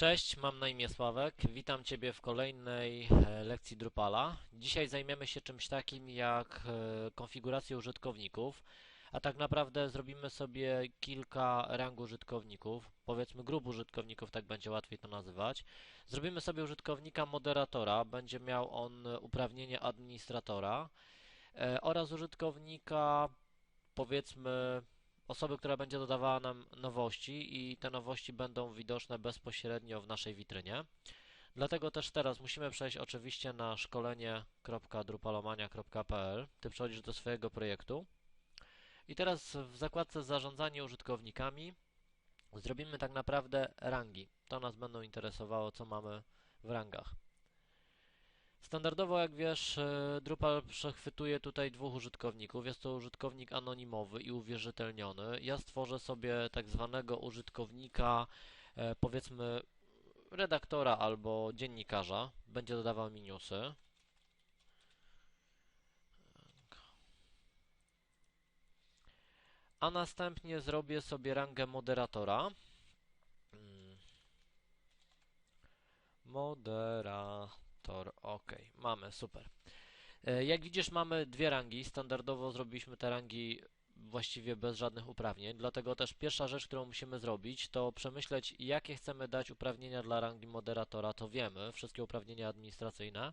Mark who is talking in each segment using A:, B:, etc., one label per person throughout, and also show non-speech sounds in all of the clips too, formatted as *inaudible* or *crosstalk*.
A: Cześć, mam na imię Sławek. Witam Ciebie w kolejnej e, lekcji Drupala. Dzisiaj zajmiemy się czymś takim jak e, konfiguracja użytkowników, a tak naprawdę zrobimy sobie kilka rang użytkowników, powiedzmy grup użytkowników, tak będzie łatwiej to nazywać. Zrobimy sobie użytkownika moderatora, będzie miał on uprawnienie administratora e, oraz użytkownika, powiedzmy osoby, która będzie dodawała nam nowości i te nowości będą widoczne bezpośrednio w naszej witrynie. Dlatego też teraz musimy przejść oczywiście na szkolenie.drupalomania.pl. Ty przechodzisz do swojego projektu. I teraz w zakładce zarządzanie użytkownikami zrobimy tak naprawdę rangi. To nas będą interesowało, co mamy w rangach. Standardowo, jak wiesz, e, Drupal przechwytuje tutaj dwóch użytkowników. Jest to użytkownik anonimowy i uwierzytelniony. Ja stworzę sobie tak zwanego użytkownika, e, powiedzmy, redaktora albo dziennikarza. Będzie dodawał mi newsy. A następnie zrobię sobie rangę moderatora. Mm. Moderator, ok, mamy, super. E, Jak widzisz, mamy dwie rangi. Standardowo zrobiliśmy te rangi właściwie bez żadnych uprawnień, dlatego też pierwsza rzecz, którą musimy zrobić, to przemyśleć, jakie chcemy dać uprawnienia dla rangi moderatora. To wiemy, wszystkie uprawnienia administracyjne,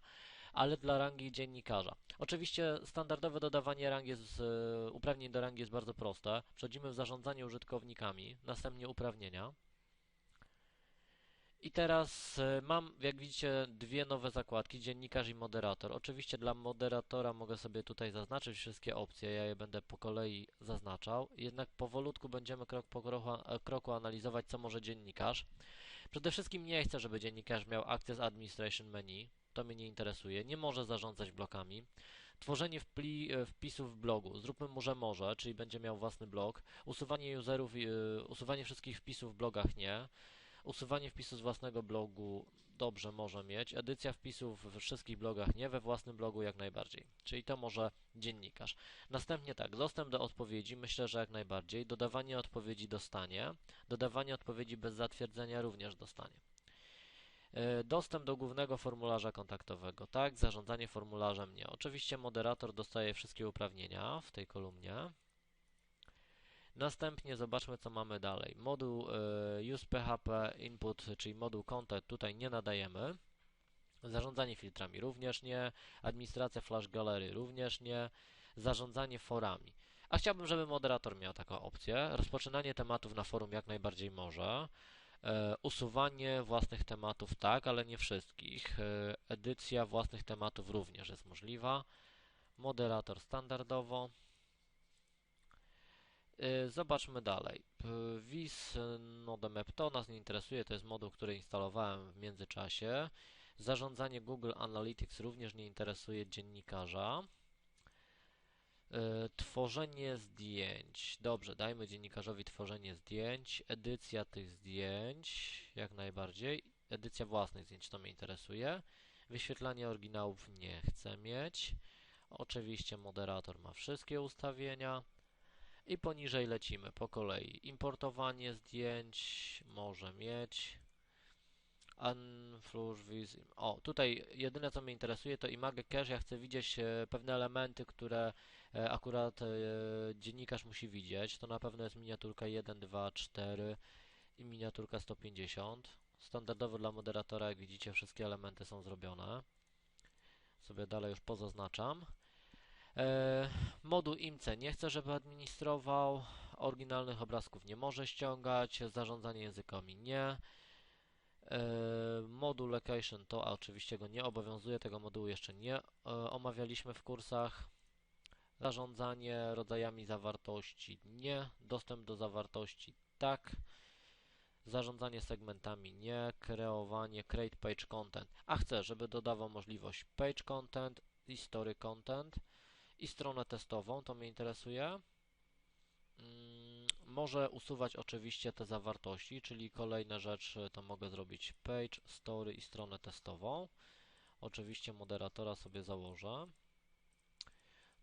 A: ale dla rangi dziennikarza. Oczywiście standardowe dodawanie rangi jest, e, uprawnień do rangi jest bardzo proste. Przechodzimy w zarządzanie użytkownikami, następnie uprawnienia. I teraz e, mam, jak widzicie, dwie nowe zakładki, dziennikarz i moderator. Oczywiście dla moderatora mogę sobie tutaj zaznaczyć wszystkie opcje, ja je będę po kolei zaznaczał, jednak powolutku będziemy krok po kroku, kroku analizować, co może dziennikarz. Przede wszystkim nie chcę, żeby dziennikarz miał Access Administration Menu, to mnie nie interesuje, nie może zarządzać blokami. Tworzenie wpli, e, wpisów w blogu, zróbmy mu, że może, czyli będzie miał własny blog. Usuwanie userów, e, usuwanie wszystkich wpisów w blogach nie. Usuwanie wpisu z własnego blogu dobrze może mieć. Edycja wpisów we wszystkich blogach nie, we własnym blogu jak najbardziej. Czyli to może dziennikarz. Następnie tak, dostęp do odpowiedzi myślę, że jak najbardziej. Dodawanie odpowiedzi dostanie. Dodawanie odpowiedzi bez zatwierdzenia również dostanie. E, Dostęp do głównego formularza kontaktowego, tak, zarządzanie formularzem nie. Oczywiście moderator dostaje wszystkie uprawnienia w tej kolumnie. Następnie zobaczmy, co mamy dalej. Moduł y, usePHP input, czyli moduł content tutaj nie nadajemy. Zarządzanie filtrami również nie. Administracja Flash Gallery również nie. Zarządzanie forami. A chciałbym, żeby moderator miał taką opcję. Rozpoczynanie tematów na forum jak najbardziej może. E, usuwanie własnych tematów tak, ale nie wszystkich. E, edycja własnych tematów również jest możliwa. Moderator standardowo. Y, Zobaczmy dalej. Vis Nodemap to nas nie interesuje, to jest moduł, który instalowałem w międzyczasie. Zarządzanie Google Analytics również nie interesuje dziennikarza. Y, Tworzenie zdjęć. Dobrze, dajmy dziennikarzowi tworzenie zdjęć. Edycja tych zdjęć, jak najbardziej. Edycja własnych zdjęć, to mnie interesuje. Wyświetlanie oryginałów nie chcę mieć. Oczywiście moderator ma wszystkie ustawienia. I poniżej lecimy po kolei. Importowanie zdjęć może mieć. Unflush vis. O, tutaj jedyne co mnie interesuje to image cache. Ja chcę widzieć e, pewne elementy, które e, akurat e, dziennikarz musi widzieć. To na pewno jest miniaturka 1, 2, 4 i miniaturka 150. Standardowo dla moderatora, jak widzicie, wszystkie elementy są zrobione. Sobie dalej już pozaznaczam. Moduł IMCE nie chcę, żeby administrował. Oryginalnych obrazków nie może ściągać. Zarządzanie językami nie. E, moduł Location to oczywiście go nie obowiązuje. Tego modułu jeszcze nie e, omawialiśmy w kursach. Zarządzanie rodzajami zawartości nie. Dostęp do zawartości tak. Zarządzanie segmentami nie. Kreowanie Create Page Content. A chcę, żeby dodawał możliwość Page Content i Story Content i stronę testową, to mnie interesuje. Mm, Może usuwać oczywiście te zawartości, czyli kolejna rzecz to mogę zrobić page, story i stronę testową. Oczywiście moderatora sobie założę.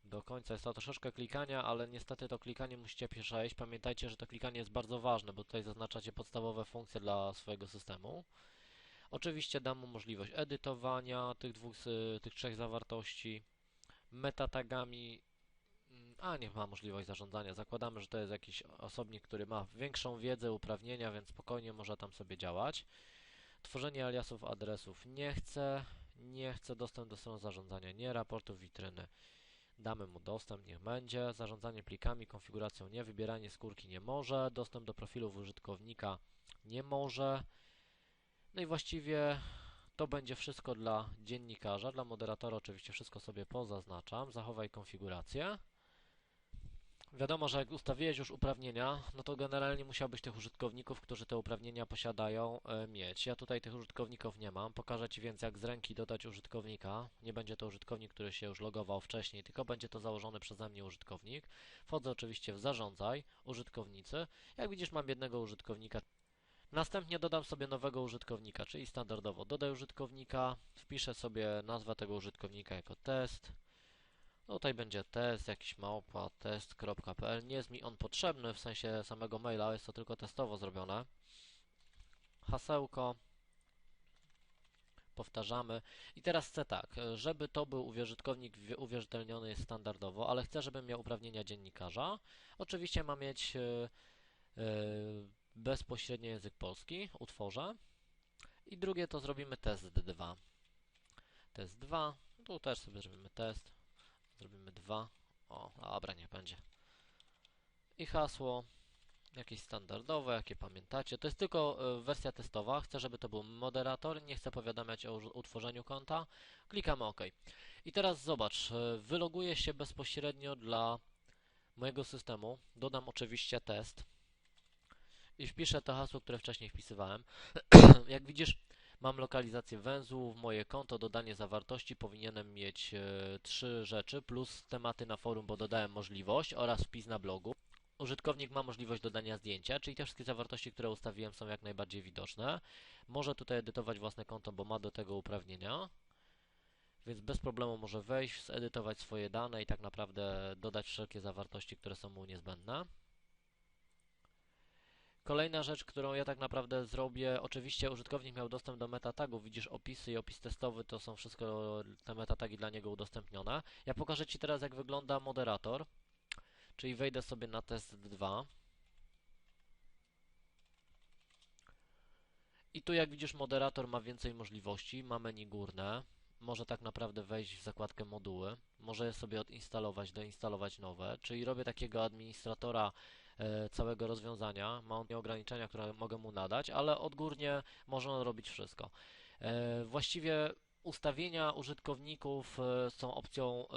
A: Do końca jest to troszeczkę klikania, ale niestety to klikanie musicie przejść. Pamiętajcie, że to klikanie jest bardzo ważne, bo tutaj zaznaczacie podstawowe funkcje dla swojego systemu. Oczywiście dam mu możliwość edytowania tych dwóch, z- tych trzech zawartości, metatagami, mm, a niech ma możliwość zarządzania. Zakładamy, że to jest jakiś osobnik, który ma większą wiedzę, uprawnienia, więc spokojnie może tam sobie działać. Tworzenie aliasów adresów nie chcę, nie chcę dostęp do stron zarządzania, nie raportów witryny. Damy mu dostęp, niech będzie. Zarządzanie plikami, konfiguracją nie, wybieranie skórki nie może, dostęp do profilów użytkownika nie może. No i właściwie to będzie wszystko dla dziennikarza. Dla moderatora oczywiście wszystko sobie pozaznaczam. Zachowaj konfigurację. Wiadomo, że jak ustawiłeś już uprawnienia, no to generalnie musiałbyś tych użytkowników, którzy te uprawnienia posiadają, e, mieć. Ja tutaj tych użytkowników nie mam. Pokażę Ci więc, jak z ręki dodać użytkownika. Nie będzie to użytkownik, który się już logował wcześniej, tylko będzie to założony przeze mnie użytkownik. Wchodzę oczywiście w zarządzaj, użytkownicy. Jak widzisz, mam jednego użytkownika. Następnie dodam sobie nowego użytkownika, czyli standardowo dodaj użytkownika, wpiszę sobie nazwę tego użytkownika jako test. Tutaj będzie test, jakiś małpa, test.pl. Nie jest mi on potrzebny w sensie samego maila, jest to tylko testowo zrobione. Hasełko. Powtarzamy. I teraz chcę tak, żeby to był użytkownik wi- uwierzytelniony standardowo, ale chcę, żeby miał uprawnienia dziennikarza. Oczywiście ma mieć e, e, bezpośrednio język polski, utworzę. I drugie to zrobimy test 2. Test 2, tu też sobie zrobimy test. Zrobimy 2. O, dobra, niech będzie. I hasło jakieś standardowe, jakie pamiętacie. To jest tylko e, wersja testowa. Chcę, żeby to był moderator. Nie chcę powiadamiać o utworzeniu konta. Klikamy OK. I teraz zobacz, e, wyloguję się bezpośrednio dla mojego systemu. Dodam oczywiście test i wpiszę to hasło, które wcześniej wpisywałem. *clears throat* Jak widzisz, mam lokalizację węzłów, moje konto, dodanie zawartości. Powinienem mieć e, trzy rzeczy, plus tematy na forum, bo dodałem możliwość, oraz wpis na blogu. Użytkownik ma możliwość dodania zdjęcia, czyli te wszystkie zawartości, które ustawiłem są jak najbardziej widoczne. Może tutaj edytować własne konto, bo ma do tego uprawnienia. Więc bez problemu może wejść, zedytować swoje dane i tak naprawdę dodać wszelkie zawartości, które są mu niezbędne. Kolejna rzecz, którą ja tak naprawdę zrobię, oczywiście użytkownik miał dostęp do metatagów, widzisz opisy i opis testowy, to są wszystko te metatagi dla niego udostępnione. Ja pokażę Ci teraz jak wygląda moderator, czyli wejdę sobie na test 2. I tu jak widzisz moderator ma więcej możliwości, ma menu górne, może tak naprawdę wejść w zakładkę moduły, może je sobie odinstalować, doinstalować nowe, czyli robię takiego administratora całego rozwiązania. Ma on ograniczenia, które mogę mu nadać, ale odgórnie może on robić wszystko. E, właściwie ustawienia użytkowników e, są opcją e,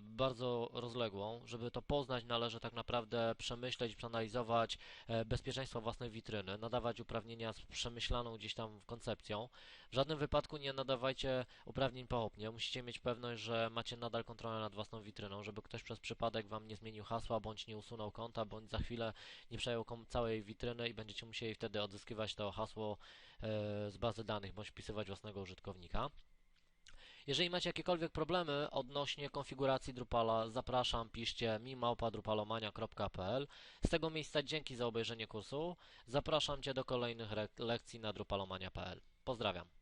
A: bardzo rozległą. Żeby to poznać, należy tak naprawdę przemyśleć, przeanalizować e, bezpieczeństwo własnej witryny, nadawać uprawnienia z przemyślaną gdzieś tam koncepcją. W żadnym wypadku nie nadawajcie uprawnień pochopnie. Musicie mieć pewność, że macie nadal kontrolę nad własną witryną, żeby ktoś przez przypadek wam nie zmienił hasła, bądź nie usunął konta, bądź za chwilę nie przejął całej witryny i będziecie musieli wtedy odzyskiwać to hasło z bazy danych, bądź wpisywać własnego użytkownika. Jeżeli macie jakiekolwiek problemy odnośnie konfiguracji Drupala, zapraszam, piszcie mi małpa.drupalomania.pl. Z tego miejsca dzięki za obejrzenie kursu. Zapraszam Cię do kolejnych lekcji na drupalomania.pl. Pozdrawiam.